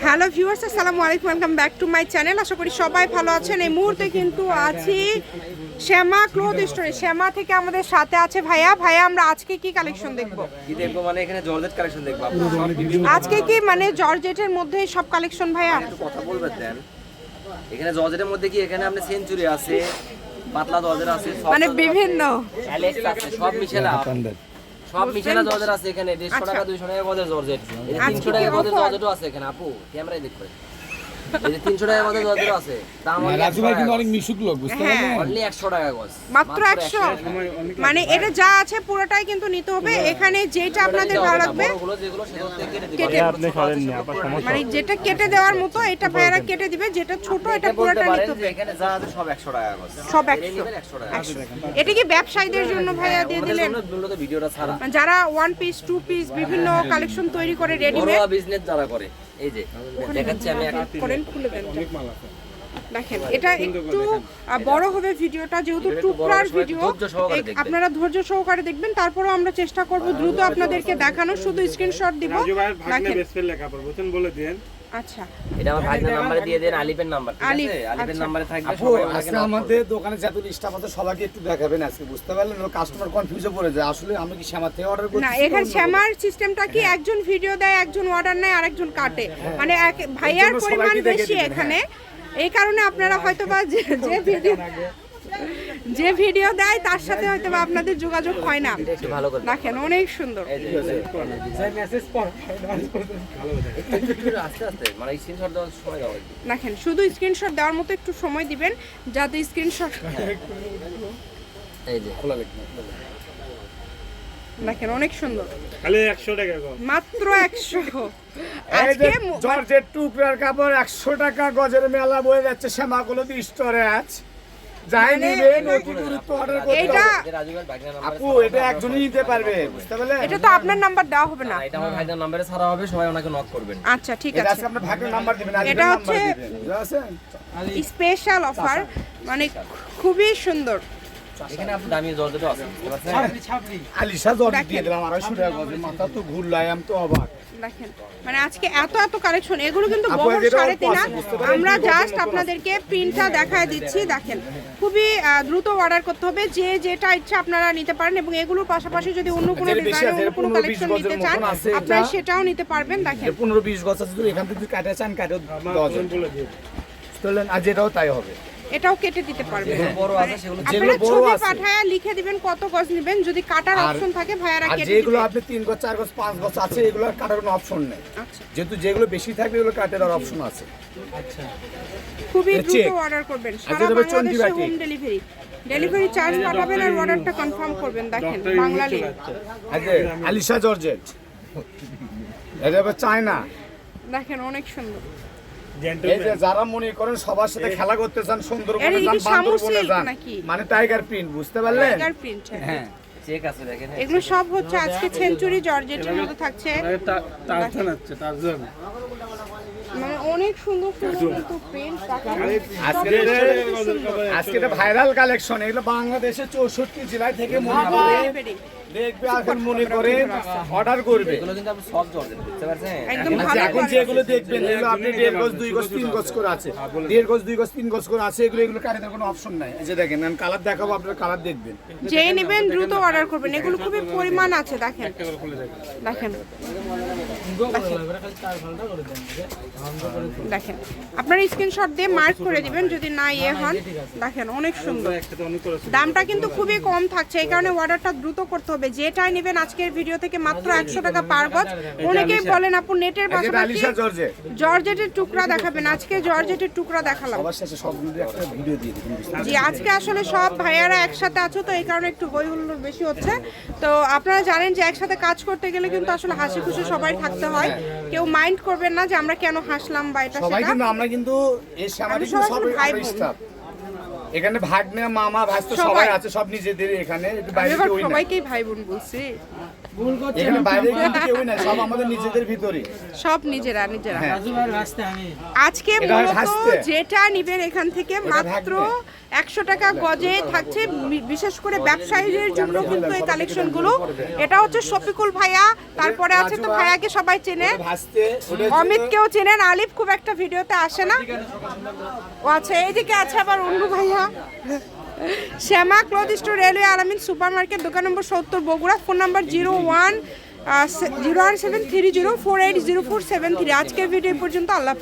Hello viewers আসসালামু আলাইকুম welcome back to my channel আশা করি সবাই ভালো আছেন। এই মুহূর্তে কিন্তু আছি শ্যামা ক্লোথ স্টোরে শ্যামা থেকে আমাদের সাথে আছে ভাইয়া। ভাইয়া আমরা আজকে কি কালেকশন দেখব? কি দেখব মানে এখানে জর্জেট কালেকশন দেখব আজকে কি মানে জর্জেটের মধ্যে সব কালেকশন ভাইয়া? একটু কথা বলবেন দেন। এখানে জর্জেটের মধ্যে কি এখানে আপনি সেঞ্চুরি আছে পাতলা জর্জেট আছে মানে বিভিন্ন। অ্যালেক্স আছে সব মিশেলা সব মিশেলা জর্জেট আছে এখানে দেড়শো টাকা দুইশো টাকা গজের জর্জেট। তিনশো টাকা গজের? জর্জেটও আছে এখানে আপু ক্যামেরায় দেখবে এই যে তিনশো টাকা গজের জর্জেটও আছে দাম রাজু ভাই কিন্তু অনেক মিশুক লোক বুঝতে হ্যাঁ। পারলেন? অনলি একশো টাকা গজ। মাত্র একশো। মানে এটা যা আছে পুরোটাই কিন্তু নিতে হবে। এখানে যেটা আপনাদের ভালো লাগবে কেটে আপনার সমস্যা মানে যেটা কেটে দেওয়ার মতো এটা ভাইয়ারা কেটে দিবে যেটা ছোট এটা পুরোটা নিতে হবে। এখানে যা আছে সব একশো টাকা গজ। সব 100 নিবেন একশো টাকা এটা কি ব্যবসায়ীদের জন্য ভাইয়া দিয়ে দিলেন? ভিডিওটা ছাড়া। যারা ওয়ান পিস টু পিস বিভিন্ন কালেকশন তৈরি করে রেডিমেড বিজনেস যারা করে। এই যে দেখাচ্ছি আমি এক করেন খুলে দেন দেখেন এটা একটু বড় হবে ভিডিওটা যেহেতু টুকরার ভিডিও। আপনারা ধৈর্য সহকারে দেখবেন তারপরও আমরা চেষ্টা করব দ্রুত আপনাদেরকে দেখানো শুধু স্ক্রিনশট দিব। দেখেন। বলে দিন আচ্ছা। এটা আমার ভাইদের নাম্বারে দিয়ে দেন নাম্বার আলিফ, আচ্ছা। নাম্বারে থাকবে সবাই আজকে আমাদের দোকানে যত সবাইকে একটু দেখাবেন আজকে বুঝতে পারলেন? কাস্টমার কনফিউজে পড়ে যায়। আসলে আমি কি শ্যামা থেকে অর্ডার করছি? না এখানে শ্যামার সিস্টেমটা কি একজন ভিডিও দেয় একজন অর্ডার নেয় আরেকজন কাটে? মানে এক- ভাইয়ার পরিমাণ বেশি এখানে। এই কারণে আপনারা হয়তো বা যে যে ভিডিও যে ভিডিও দেয় তার সাথে হয়তো বা আপনাদের যোগাযোগ হয় না। দেখেন অনেক সুন্দর। মানে স্ক্রিনশট দেওয়ার সময় দাও একটু। দেখেন শুধু স্ক্রিনশট দেওয়ার মতো একটু সময় দিবেন যাতে স্ক্রিনশট এই যে দেখেন অনেক সুন্দর। খালি একশো টাকা মাত্র একশো। আজকে টুকরার কাপড় একশো টাকা গজের মেলা বয়ে যাচ্ছে শ্যামাগুলো স্টোরে আছে যাই মানে গুরুত্ব অর্ডার করতে নাম্বারে আপু এটা একজনই নিতে পারবে বুঝতে পারলেন? এটা তো আপনার নাম্বার দেওয়া হবে না। এটা আমার ভাইদের নাম্বারে ছাড়া হবে সবাই ওনাকে নক করবেন। আচ্ছা ঠিক আছে। আজকে আপনার নাম্বার দিবেন এটা হচ্ছে-? স্পেশাল অফার মানে খুবই সুন্দর। এখানে আপনি দামি জর্জেটও আছে আলিশা দিয়ে দিলাম আড়াইশো টাকা মাথা তো ঘুরলাই আমি তো অবাক। দেখেন মানে আজকে এত এত কালেকশন এগুলো কিন্তু বহর সাড়ে তিন? আমরা জাস্ট আপনাদেরকে প্রিন্টটা দেখায় দিচ্ছি দেখেন। খুবই দ্রুত অর্ডার করতে হবে যে যেটা ইচ্ছা আপনারা নিতে পারেন এবং এগুলোর পাশাপাশি যদি অন্য কোনো ডিজাইন অন্য কোনো কালেকশন নিতে চান আপনারা সেটাও নিতে পারবেন দেখেন। পনেরো বিশ গছ আছে এখান থেকে কাটে চান কাটে দিন বুঝলেন আর যেটাও তাই হবে। এটাও কেটে দিতে পারবেন বড় আছে সেগুলো আপনারা বড় ছবি। পাঠায় লিখে দিবেন কত গজ নেবেন যদি কাটার অপশন থাকে ভাইয়ারা কেটে যেগুলো আপনি তিন গছ চার গছ পাঁচ গছ আছে এগুলো আর কাটার কোনো অপশন নেই। আচ্ছা। যেহেতু যেগুলো বেশি থাকবে এগুলো কাটার অপশন আছে। আচ্ছা। খুবই দ্রুত অর্ডার করবেন। সারা বাংলাদেশে হোম ডেলিভারি ডেলিভারি চার্জ পাঠাবেন আর অর্ডারটা কনফার্ম করবেন দেখেন ডক্টর বাংলা লিঙ্ক আচ্ছা আলিশা জর্জেট। এটা চায়না। দেখেন অনেক সুন্দর। এই যে যারা মনে করেন সবার সাথে খেলা করতে চান এর সুন্দরবনে কি যান বান্দরবনে যান। মানে টাইগার প্রিন্ট বুঝতে পারলেন? টাইগার প্রিন্ট হ্যাঁ। চেক আছে দেখেন এগুলো সব হচ্ছে আজকে সেঞ্চুরি জর্জেটের মতো থাকছে আছে মানে অনেক সুন্দর সুন্দর কিন্তু প্রিন্ট আজকে এটা- আজকে এটা ভাইরাল কালেকশন এগুলো বাংলাদেশের চৌষট্টি জেলায় থেকে মনে দেখবে এখন মনে করে অর্ডার করবে। এগুলো কিন্তু আপনি সব জর্জেট বুঝতে পারছেন? একদম এখন যেগুলো দেখবেন এগুলো আপনি দেড় গজ দুই গজ তিন গজ করে আছে। দেড় গজ দুই গজ তিন গজ করে আছে এগুলো এগুলো কারেন্টের কোনো অপশন নাই। এই যে দেখেন আমি কালার দেখাবো আপনারা কালার দেখবেন। যেই নেবেন দ্রুত অর্ডার করবেন। এগুলো খুবই পরিমাণ আছে দেখেন। দেখেন। দেখেন। আপনারা স্ক্রিনশট দিয়ে মার্ক করে দিবেন যদি না ইয়ে হন। দেখেন অনেক সুন্দর। দামটা কিন্তু খুবই কম থাকছে এই কারণে অর্ডারটা দ্রুত করতে হবে। যেটাই নেবেন আজকের ভিডিও থেকে মাত্র একশো টাকা পার গজ অনেকেই বলেন আপু নেটের পাশাপাশি আলিশা জর্জে। জর্জেটের টুকরা দেখাবেন। আজকে জর্জেটের টুকরা দেখালাম। সবার শেষে সবগুলো একটা ভিডিও দিয়ে দিবেন জি আজকে আসলে সব ভাইয়ারা একসাথে আছো তো এই কারণে একটু হই হুল্লোড় বেশি হচ্ছে। তো আপনারা জানেন যে একসাথে কাজ করতে গেলে কিন্তু আসলে হাসি খুশি সবাই থাকতে হয়। কেউ মাইন্ড করবেন না যে আমরা কেন হাসলাম। বা এটা সবাই কিন্তু আমরা কিন্তু এই সামাজিক আমরা এখানে ভাগ্নে মামা ভাস্ত সবাই। সবাই। আছে সব নিজেদের এখানে বাইরে কেউ। সবাইকেই ভাই বোন বলছি। এখানে বাইরে কিন্তু নাই সব আমাদের নিজেদের ভিতরে। সব নিজেরা নিজেরা। হ্যাঁ। আজকে মূলত যেটা নিবেন এখান থেকে মাত্র একশো টাকা গজে থাকছে বিশেষ করে ব্যবসায়ীদের জন্য কিন্তু এই কালেকশনগুলো। এটা হচ্ছে শফিকুল ভাইয়া, তারপরে আছে তো ভাইয়াকে সবাই চেনে। ভাজতে ওটা অমিত কেউ চেনেন, আলিফ খুব একটা ভিডিওতে আসে না। ও আচ্ছা এইদিকে আছে আবার অন্য ভাইয়া। Shyama cloth store, railway Alamin super market দোকান নম্বর সত্তর, Bogura, phone number zero one zero one seven three zero, four eight zero four seven three. আজকের ভিডিও পর্যন্ত, আল্লাহ।